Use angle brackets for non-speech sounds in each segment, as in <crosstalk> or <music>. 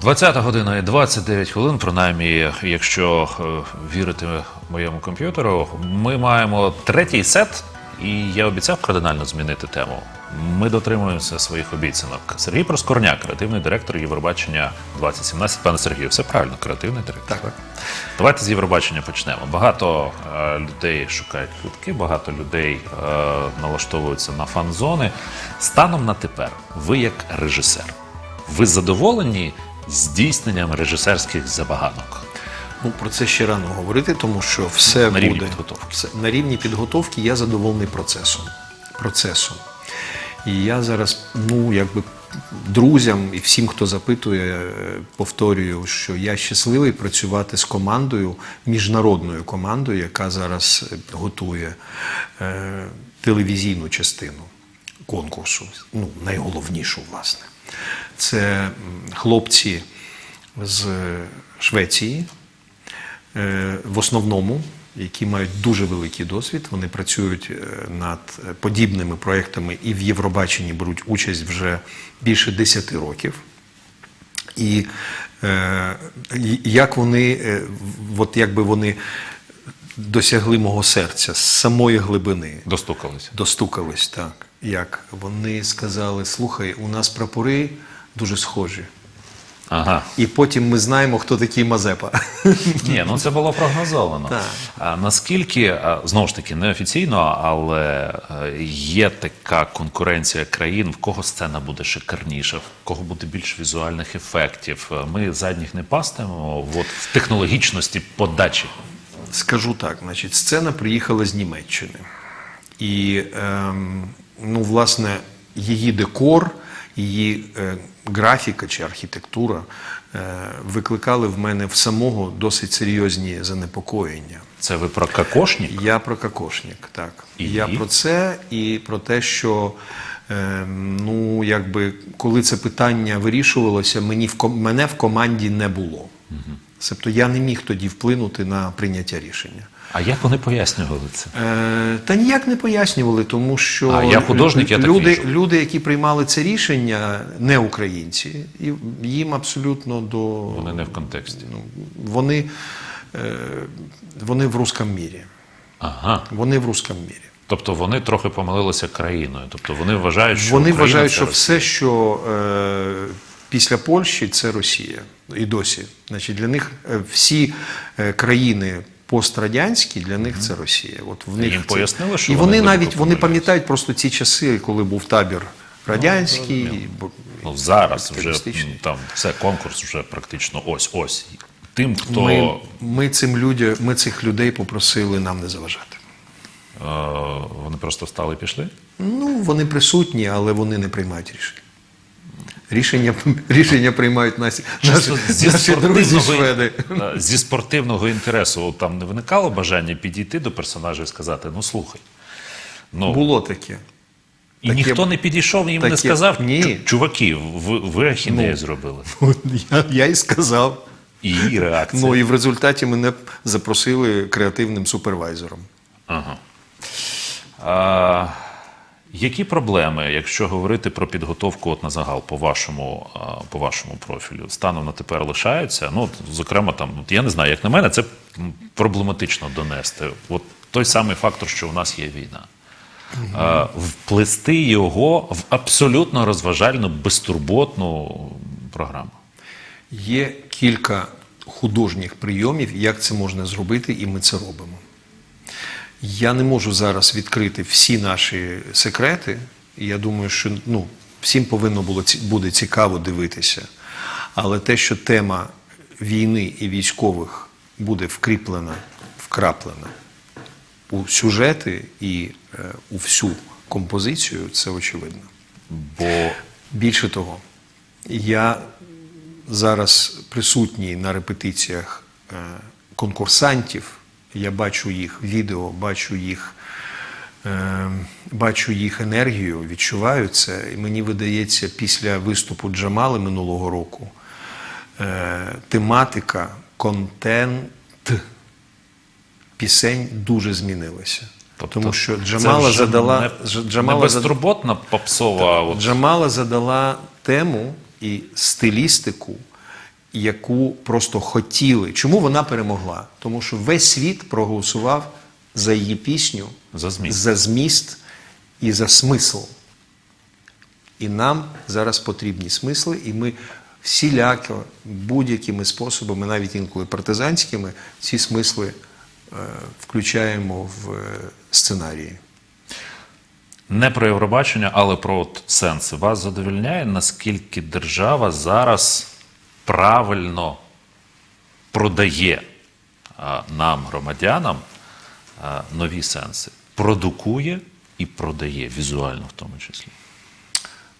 20 година і 29 хвилин, принаймні, якщо е, вірити моєму комп'ютеру, ми маємо третій сет, і я обіцяв кардинально змінити тему. Ми дотримуємося своїх обіцянок. Сергій Проскорняк, креативний директор Євробачення 2017. Пане Сергію, все правильно, креативний директор. Так. Давайте з Євробачення почнемо. Багато е, людей шукають квитки, багато людей е, налаштовуються на фан-зони. Станом на тепер, ви як режисер, ви задоволені здійсненням режисерських забаганок? Ну, про це ще рано говорити, тому що все На рівні буде підготовки. Все- на рівні підготовки. Я задоволений процесом. процесом. І я зараз, ну якби друзям і всім, хто запитує, е, повторюю, що я щасливий працювати з командою, міжнародною командою, яка зараз е, готує е, телевізійну частину конкурсу, ну найголовнішу, власне. Це хлопці з Швеції, е, в основному, які мають дуже великий досвід. Вони працюють е, над подібними проектами і в Євробаченні беруть участь вже більше 10 років. І е, як вони, от якби вони досягли мого серця з самої глибини Достукалися. достукались так. Як вони сказали: слухай, у нас прапори дуже схожі. Ага. І потім ми знаємо, хто такий Мазепа. Ні, ну це було прогнозовано. Так. А наскільки знову ж таки неофіційно, але е, є така конкуренція країн, в кого сцена буде шикарніша, в кого буде більше візуальних ефектів. Е, Ми задніх не пастимо от, в технологічності подачі. Скажу так, значить, сцена приїхала з Німеччини. І, ем, ну, власне, її декор, її е, графіка чи архітектура е, викликали в мене в самого досить серйозні занепокоєння. Це ви про кокошник? Я про кокошник, так. І? Я про це і про те, що е, ну, якби, коли це питання вирішувалося, мені в, мене в команді не було. Тобто я не міг тоді вплинути на прийняття рішення. А як вони пояснювали це? Е, та ніяк не пояснювали, тому що А, я художник, я люди, вижу. люди, які приймали це рішення, не українці, і їм абсолютно до Вони не в контексті. ну, вони, е, вони в русском мірі. Ага. Вони в русском мірі. Тобто вони трохи помилилися країною. Тобто вони вважають, що Вони Україна вважають, що Росія. все, що е, після Польщі, це Росія. І досі. Значить, для них е, всі е, країни пострадянські, для них це Росія. От в них їм це- пояснили, що і вони вони навіть вони пам'ятають просто ці часи, коли був табір радянський. бо- Ну, зараз вже там все конкурс вже практично ось ось. Тим, хто Ми, ми, цим людям, ми цих людей попросили нам не заважати. е, вони просто встали і пішли. Ну, вони присутні, але вони не приймають рішення. Рішення, рішення приймають наші, Чисто наші, зі наші друзі спортивного, шведи. е, зі спортивного інтересу там не виникало бажання підійти до персонажа і сказати: ну слухай. Ну, Було таке. і таке- ніхто не підійшов їм не сказав, ні. Чуваки, ви, ви ахінею Ну. зробили. <laughs> Я, я і сказав. І реакція. Ну і в результаті мене запросили креативним супервайзером. Ага. А, які проблеми, якщо говорити про підготовку от на загал по вашому, по вашому профілю, станом на тепер лишаються? Ну, зокрема, там, я не знаю, як на мене, це проблематично донести. От той самий фактор, що у нас є війна. А, вплести його в абсолютно розважальну, безтурботну програму. Є кілька художніх прийомів, як це можна зробити, і ми це робимо. Я не можу зараз відкрити всі наші секрети. і Я думаю, що ну, всім повинно було буде цікаво дивитися. Але те, що тема війни і військових буде вкріплена, вкраплена у сюжети і е, у всю композицію, це очевидно. Бо Більше того, я зараз присутній на репетиціях е, конкурсантів. Я бачу їх відео, бачу їх, е, бачу їх енергію, відчуваю це. І мені видається, після виступу Джамали минулого року е, тематика, контент пісень дуже змінилася. Тому що Джамала задала не, Дж- не безтурботна попсова. от, Джамала задала тему і стилістику, яку просто хотіли. Чому вона перемогла? Тому що весь світ проголосував за її пісню, За зміст. за зміст і за смисл. І нам зараз потрібні смисли, і ми всіляко, будь-якими способами, навіть інколи партизанськими, ці смисли е, включаємо в е, сценарії. Не про Євробачення, але про от сенси. Вас задовільняє, наскільки держава зараз правильно продає нам, громадянам, нові сенси. Продукує і продає візуально в тому числі.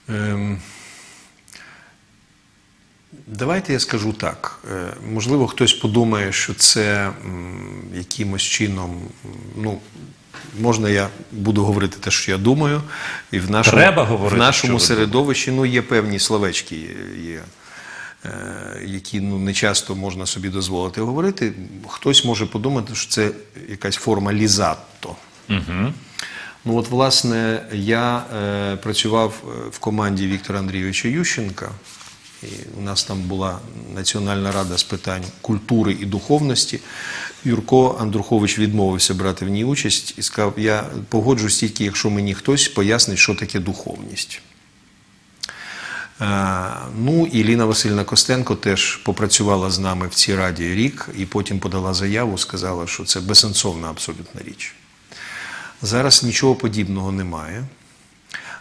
Ем, Давайте я скажу так. Е, Можливо, хтось подумає, що це якимось чином, ну, можна я буду говорити те, що я думаю, і в нашому, Треба говорити, в нашому середовищі ну, є певні словечки, є, які ну, не часто можна собі дозволити говорити. Хтось може подумати, що це якась форма лізатто. Угу. Ну от, власне, я е, працював е, в команді Віктора Андрійовича Ющенка. І у нас там була Національна рада з питань культури і духовності. Юрко Андрухович відмовився брати в ній участь і сказав: я погоджусь тільки, якщо мені хтось пояснить, що таке духовність. Е, Ну і Ліна Васильівна Костенко теж попрацювала з нами в цій раді рік і потім подала заяву, сказала, що це безсенсовна абсолютна річ. Зараз нічого подібного немає.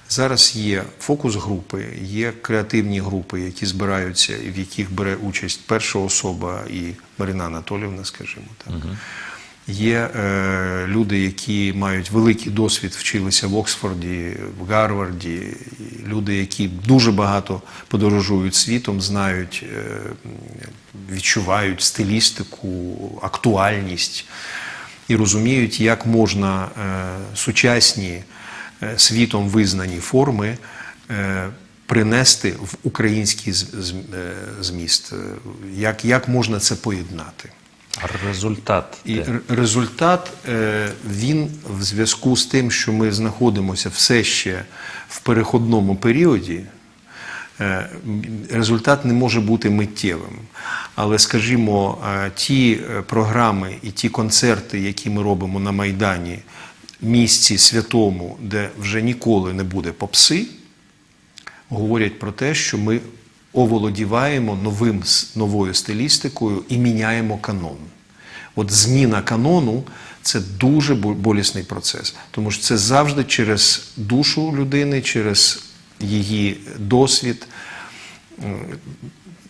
Зараз є фокус-групи, є креативні групи, які збираються в яких бере участь перша особа і Марина Анатолівна, скажімо так. Є е, люди, які мають великий досвід, вчилися в Оксфорді, в Гарварді, люди, які дуже багато подорожують світом, знають, е, відчувають стилістику, актуальність і розуміють, як можна е, сучасні е, світом визнані форми е, принести в український е, зміст, Е, як, як можна це поєднати. Результат. І результат е, він в зв'язку з тим, що ми знаходимося все ще в переходному періоді. е, Результат не може бути миттєвим. Але, скажімо, е, ті програми і ті концерти, які ми робимо на Майдані, місці святому, де вже ніколи не буде попси, говорять про те, що ми оволодіваємо новим, новою стилістикою і міняємо канон. От зміна канону це дуже болісний процес, тому що це завжди через душу людини, через її досвід.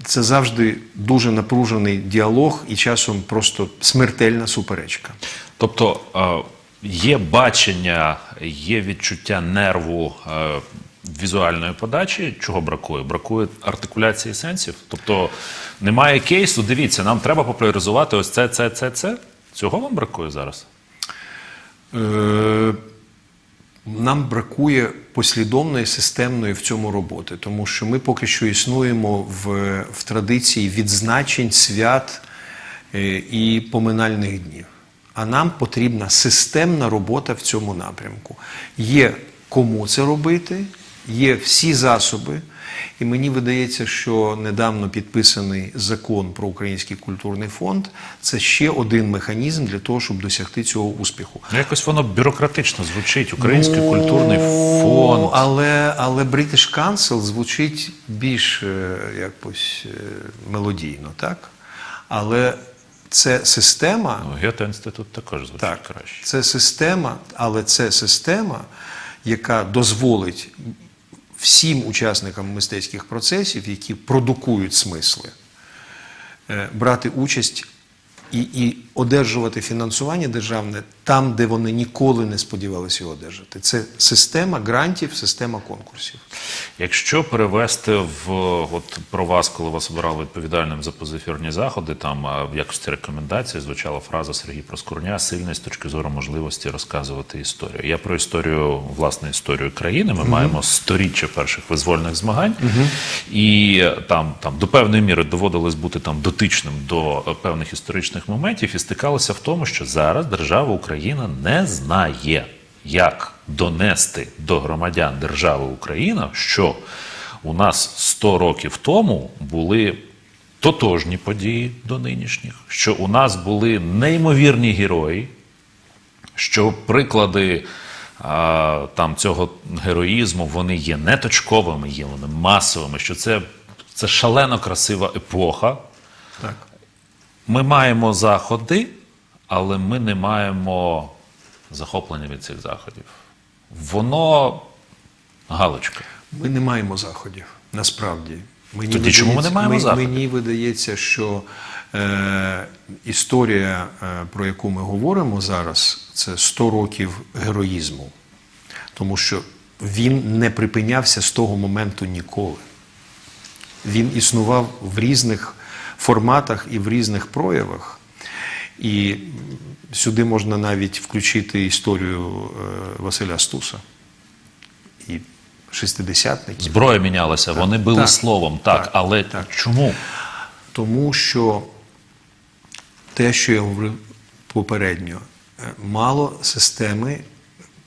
Це завжди дуже напружений діалог і часом просто смертельна суперечка. Тобто е, є бачення, є відчуття нерву е, візуальної подачі. Чого бракує? Бракує артикуляції сенсів. Тобто немає кейсу. Дивіться, нам треба популяризувати ось це, це, це, це. Цього вам бракує зараз? Е, Нам бракує послідовної системної в цьому роботи, тому що ми поки що існуємо в, в традиції відзначень, свят е, і поминальних днів. А нам потрібна системна робота в цьому напрямку. Є кому це робити, є всі засоби. І мені видається, що недавно підписаний закон про Український культурний фонд це ще один механізм для того, щоб досягти цього успіху. Ну, Якось воно бюрократично звучить. Український Ну, культурний фонд. Але, але British Council звучить більш е, якось е, мелодійно, так? Але це система. Ну, Гете-інститут також звучить Так, краще. це система, але це система, яка дозволить всім учасникам мистецьких процесів, які продукують смисли, е, брати участь і, і одержувати фінансування державне там, де вони ніколи не сподівалися його одержати. Це система грантів, система конкурсів. Якщо перевести в от про вас, коли вас обирали відповідальним за позаефірні заходи, там в якості рекомендації звучала фраза Сергій Проскурня сильний з точки зору можливості розказувати історію. Я про історію, власне, історію країни. Ми маємо сторіччя перших визвольних змагань, і е, там, там до певної міри доводилось бути там дотичним до е, певних історичних моментів і стикалося в тому, що зараз держава Україна не знає як донести до громадян держави Україна, що у нас 100 років тому були тотожні події до нинішніх, що у нас були неймовірні герої, що приклади а, там, цього героїзму вони є не точковими, є вони масовими, що це, це шалено красива епоха. Так. Ми маємо заходи, але ми не маємо захоплення від цих заходів. Воно галочка. Ми не маємо заходів, насправді. Мені Тоді чому ми не маємо мені- заходів? Мені видається, що е, історія, е, про яку ми говоримо зараз, це 100 років героїзму. Тому що він не припинявся з того моменту ніколи. Він існував в різних форматах і в різних проявах. І сюди можна навіть включити історію е, Василя Стуса і шестидесятників. Зброя мінялася, вони били Так. словом, так, Так. але Так. чому? Тому що те, що я говорив попередньо, е, мало системи.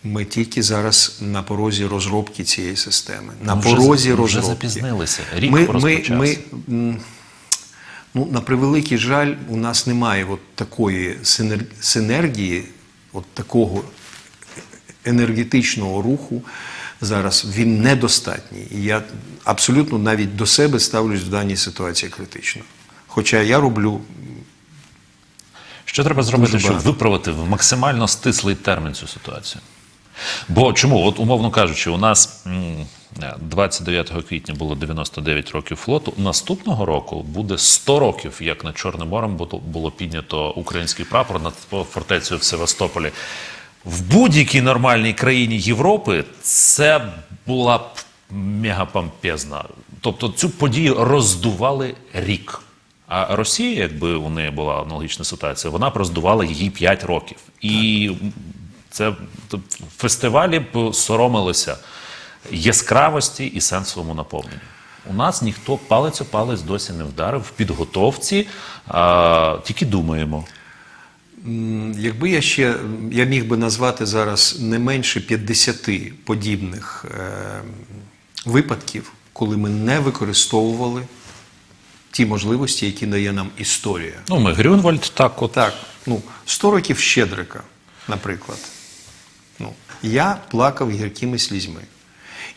Ми тільки зараз на порозі розробки цієї системи. На вже порозі за- розробки. вже запізнилися. Рік ми, ми, розпочався. ми, ну, на превеликий жаль, у нас немає от такої синергії, от такого енергетичного руху зараз. Він недостатній. І я абсолютно навіть до себе ставлюсь в даній ситуації критично. Хоча я роблю Що треба зробити, щоб виправити в максимально стислий термін цю ситуацію? Бо чому? От умовно кажучи, у нас 29 квітня було 99 років флоту. Наступного року буде 100 років, як над Чорним морем було- піднято український прапор над фортецею в Севастополі. В будь-якій нормальній країні Європи це була б мегапомпезна. Тобто цю подію роздували рік. А Росія, якби у неї була аналогічна ситуація, вона б роздувала її 5 років. І це т- фестивалі б соромилися яскравості і сенсовому наповненню. У нас ніхто палець о палець досі не вдарив в підготовці, а, тільки думаємо. Якби я ще я міг би назвати зараз не менше 50 подібних е, випадків, коли ми не використовували ті можливості, які дає нам історія. Ну, ми Грюнвальд так от. Так, ну 100 років Щедрика, наприклад. Ну, я плакав гіркими слізьми.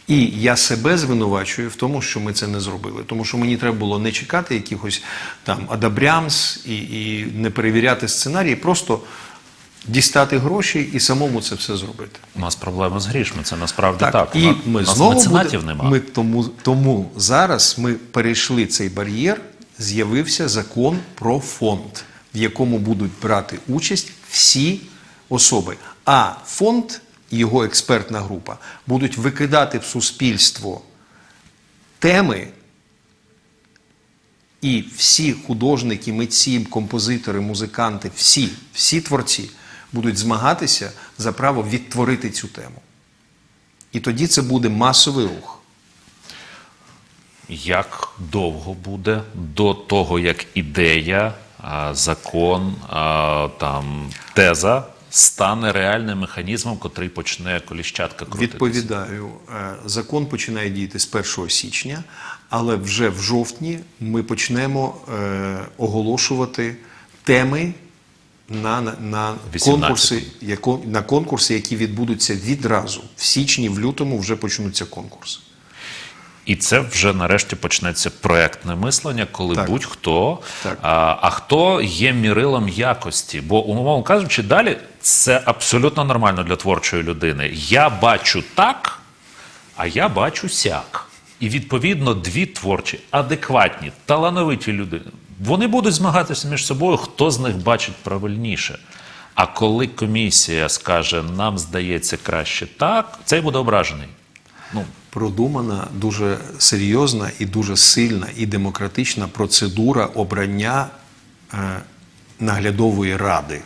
І я себе звинувачую в тому, що ми це не зробили. Тому що мені треба було не чекати якихось там адабрямс і, і не перевіряти сценарії, просто дістати гроші і самому це все зробити. У нас проблема з грішми, це насправді так. Так, і ми нас знову меценатів буде, нема. Ми тому, тому зараз ми перейшли цей бар'єр, з'явився закон про фонд, в якому будуть брати участь всі особи. А фонд і його експертна група будуть викидати в суспільство теми. І всі художники, митці, композитори, музиканти, всі, всі творці будуть змагатися за право відтворити цю тему. І тоді це буде масовий рух. Як довго буде до того, як ідея, закон, там, теза стане реальним механізмом, котрий почне коліщатка крутитися? Відповідаю, е, закон починає діяти з 1 січня, але вже в жовтні ми почнемо е, оголошувати теми на, на, на конкурси, яко- на конкурси, які відбудуться відразу. В січні, в лютому вже почнуться конкурси. І це вже нарешті почнеться проектне мислення, коли Так. будь-хто. Так. А, а хто є мірилом якості? Бо, умовно кажучи, далі це абсолютно нормально для творчої людини. Я бачу так, а я бачу сяк. І відповідно дві творчі, адекватні, талановиті люди. Вони будуть змагатися між собою, хто з них бачить правильніше. А коли комісія скаже, нам здається краще так, цей буде ображений. Ну, продумана дуже серйозна і дуже сильна і демократична процедура обрання е, наглядової ради,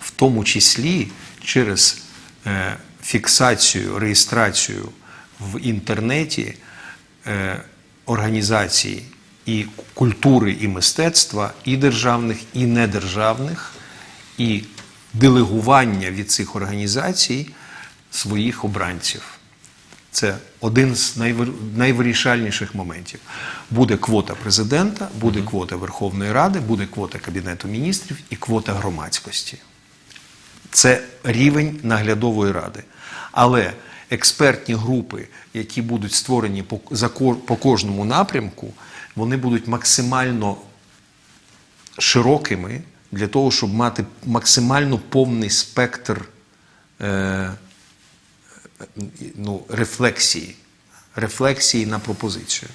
в тому числі через е, фіксацію, реєстрацію в інтернеті е, організацій і культури і мистецтва, і державних, і недержавних, і делегування від цих організацій своїх обранців. Це один з найвирішальніших моментів. Буде квота президента, буде квота Верховної Ради, буде квота Кабінету міністрів і квота громадськості. Це рівень наглядової ради. Але експертні групи, які будуть створені по, кожному напрямку, вони будуть максимально широкими для того, щоб мати максимально повний спектр е, ну, рефлексії, рефлексії на пропозицію.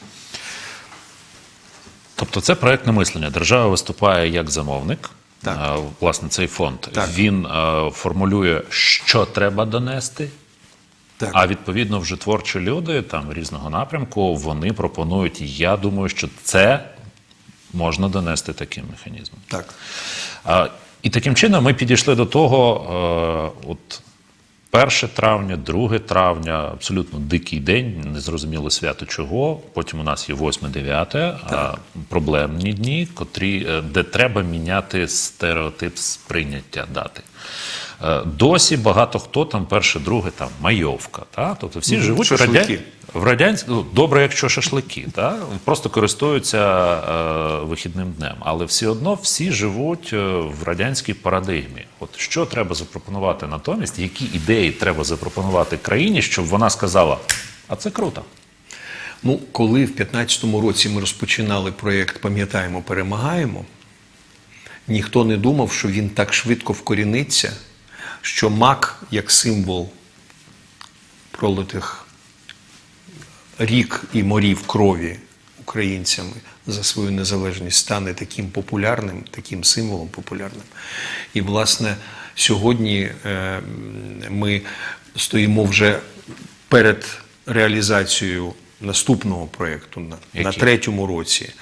Тобто це проектне мислення. Держава виступає як замовник. Так. Власне, цей фонд Так. він формулює, що треба донести. Так. А відповідно, вже творчі люди там різного напрямку вони пропонують. Я думаю, що це можна донести таким механізмом. Так. І таким чином ми підійшли до того, от 1 травня, 2 травня, абсолютно дикий день, незрозуміло свято чого. Потім у нас є 8-9, проблемні дні, котрі, е, де треба міняти стереотип сприйняття дати. Е, Досі багато хто там перше, друге, там майовка. Та? Тобто всі живуть в шашлики. радянській в радянсь... ну, добре, якщо шашлики, та? просто користуються е, вихідним днем. Але все одно всі живуть е, в радянській парадигмі. От що треба запропонувати натомість, які ідеї треба запропонувати країні, щоб вона сказала, а це круто. Ну, коли в 2015 році ми розпочинали проєкт Пам'ятаємо, перемагаємо, ніхто не думав, що він так швидко вкоріниться, що мак як символ пролитих рік і морів крові українцями за свою незалежність стане таким популярним, таким символом популярним. І, власне, сьогодні е, ми стоїмо вже перед реалізацією наступного проєкту на, на третьому році.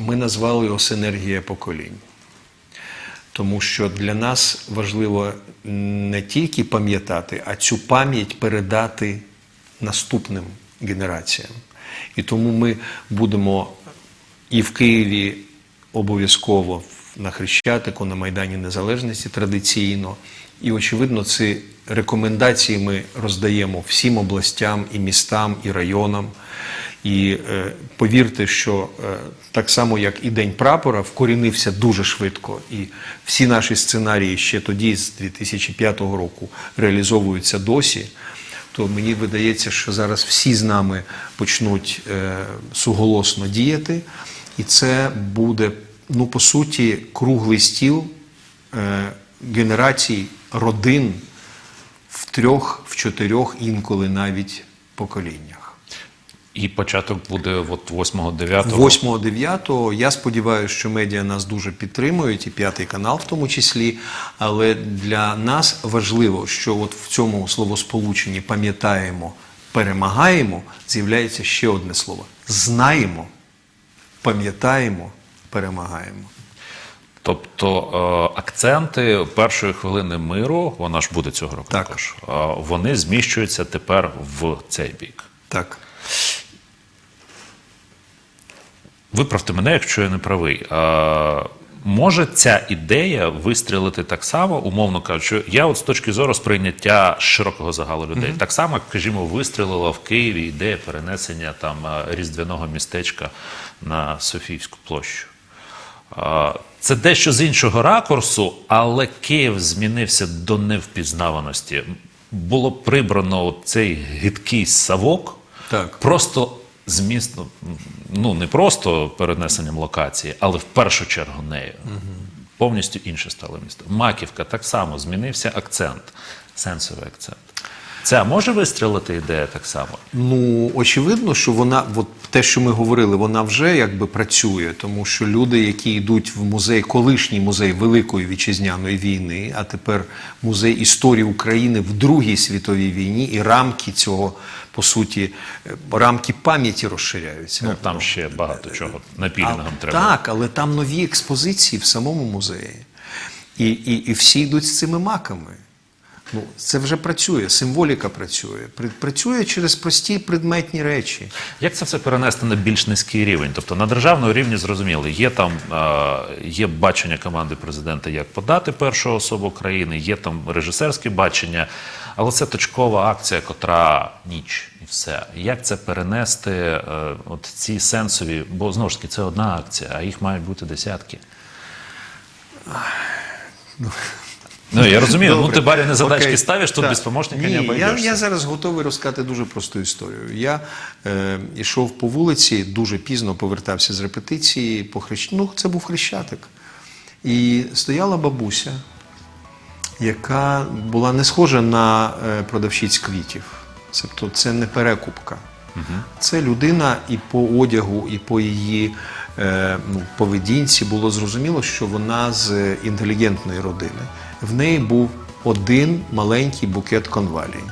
Ми назвали його Синергія поколінь. Тому що для нас важливо не тільки пам'ятати, а цю пам'ять передати наступним генераціям. І тому ми будемо і в Києві обов'язково на Хрещатику, на Майдані Незалежності традиційно. І, очевидно, ці рекомендації ми роздаємо всім областям, і містам, і районам. І е, повірте, що е, так само, як і День прапора, вкорінився дуже швидко. І всі наші сценарії ще тоді, з 2005 року, реалізовуються досі. То мені видається, що зараз всі з нами почнуть е, суголосно діяти, і це буде, ну по суті, круглий стіл е, генерацій родин в трьох, в чотирьох, інколи навіть поколіннях. І початок буде от 8-9. 8-9 я сподіваюся, що медіа нас дуже підтримують, і п'ятий канал в тому числі. Але для нас важливо, що от в цьому словосполученні пам'ятаємо, перемагаємо, з'являється ще одне слово: знаємо, пам'ятаємо, перемагаємо. Тобто е, акценти першої хвилини миру, вона ж буде цього року Так. також, е, вони зміщуються тепер в цей бік. Так. Виправте мене, якщо я не правий. А, може ця ідея вистрілити так само, умовно кажучи, я от з точки зору сприйняття широкого загалу людей, так само, скажімо, вистрілила в Києві ідея перенесення там різдвяного містечка на Софійську площу. А, Це дещо з іншого ракурсу, але Київ змінився до невпізнаваності. Було прибрано цей гидкий савок, Так. просто зміст, ну не просто перенесенням локації, але в першу чергу нею. Повністю інше стало місто. Маківка так само змінився акцент, сенсовий акцент. Це може вистрілити ідея так само? Ну, очевидно, що вона, от те, що ми говорили, вона вже якби працює, тому що люди, які йдуть в музей, колишній музей Великої вітчизняної війни, а тепер музей історії України в Другій світовій війні, і рамки цього, по суті, рамки пам'яті розширяються. Ну там ще багато чого напільного А, треба. Так, але там нові експозиції в самому музеї. І, і, і всі йдуть з цими маками. Ну, це вже працює, символіка працює. Працює через прості предметні речі. Як це все перенести на більш низький рівень? Тобто на державному рівні зрозуміло, є там е, є бачення команди президента, як подати першу особу країни, є там режисерське бачення, але це точкова акція, котра ніч і все. Як це перенести? е, от ці сенсові, бо знову ж таки це одна акція, а їх мають бути десятки. Ну, я розумію, ну ти барі не задачки Окей. ставиш, тут Так. без помощника Ні, не я, обійдешся. я зараз готовий розказати дуже просту історію. Я е, йшов по вулиці, дуже пізно повертався з репетиції по хрещ... Ну, це був хрещатик. І стояла бабуся, яка була не схожа на е, продавщиць квітів. Тобто це не перекупка. Це людина і по одягу, і по її е, ну, поведінці було зрозуміло, що вона з інтелігентної родини. В неї був один маленький букет конвалій.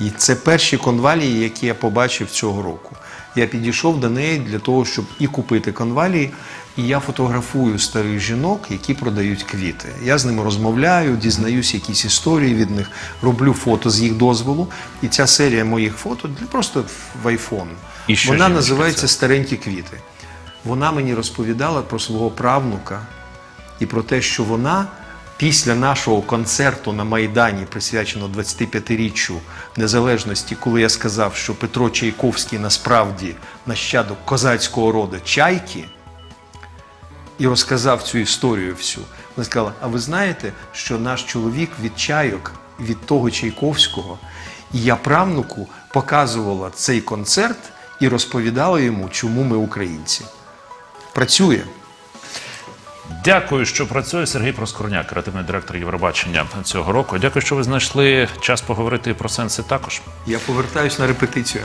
І це перші конвалії, які я побачив цього року. Я підійшов до неї для того, щоб і купити конвалії, і я фотографую старих жінок, які продають квіти. Я з ними розмовляю, дізнаюсь якісь історії від них, роблю фото з їх дозволу. І ця серія моїх фото просто в айфон. І що Вона називається це? Старенькі квіти. Вона мені розповідала про свого правнука і про те, що вона після нашого концерту на Майдані, присвяченого 25-річчю незалежності, коли я сказав, що Петро Чайковський насправді нащадок козацького роду чайки, і розказав цю історію всю. Вона сказала: а ви знаєте, що наш чоловік від чайок, від того Чайковського, і я правнуку показувала цей концерт і розповідала йому, чому ми українці. Працює. Дякую, що працює Сергій Проскорняк, креативний директор Євробачення цього року. Дякую, що ви знайшли час поговорити про сенси також. Я повертаюсь на репетицію.